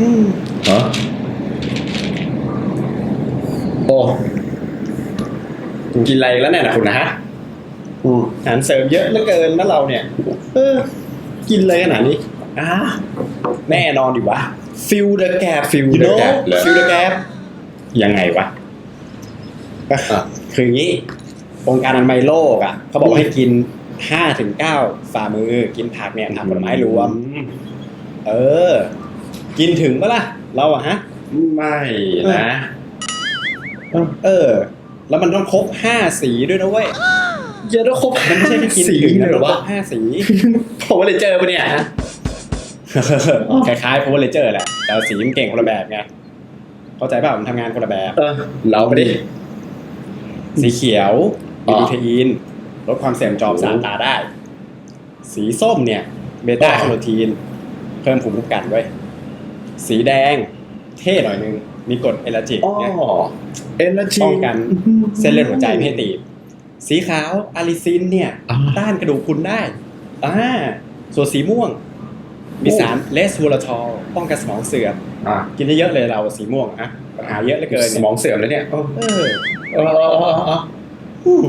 อืมฮะโอ้กินอะไรแล้วเนี่ยนะคุณนะฮะอืมอาหารเสริมเยอะเหลือเกินนะเราเนี่ย เออ กินเลยขนาดนี้อ่าแน่นอนดิวะ fill the gap Fill you the know gap เหรอ fill the gap ยังไงวะก็อะคืออย่างนี้ องค์การอนามัยโลกอะ เขาบอกว่าให้กินห้าถึงเก้าฝ่ามือ กินผักเนี่ยผักผลไม้รวม เออ กินถึงปะล่ะ เราอะฮะ ไม่นะ เออ แล้วมันต้องครบห้าสีด้วยนะเว้ยเยอะแล้วครบมันไม่ใช่แค่กินสีถึงเลนะยต้องครวะบห้าสีผมว่าเลยเจอปะเนี่ยคล้ายๆ power ranger แหละแต่สีมันเก่งคนละแบบไงเข้าใจเปล่ามันทำงานคนละแบบเออเราไปดิสีเขียวอ๋มีอลูเทอีนลดความเสื่อมจอประสาทตาได้ สีส้มเนี่ย เบต้าอ๋อแคโรทีน เพิ่มภูมิคุ้มกันไว้ย สีแดงเท่หน่อยนึง มีกรดเอลาจิกอ๋อเนี่ยเอเนจีป้องกันเส้นเลือดหัวใจไม่ให้ตีบ สีขาวอาลิซินเนี่ยอ่า ต้านกระดูกพรุนได้อ่าส่วนสีม่วง มีสารเลสโวลาทอลป้องกันสมองเสื่อมอะกินเยอะๆเลยเราสีม่วงอะปัญหาเยอะเหลือเกินสมองเสื่อมแล้วเนี่ยเออเออเออเออเออเอออืม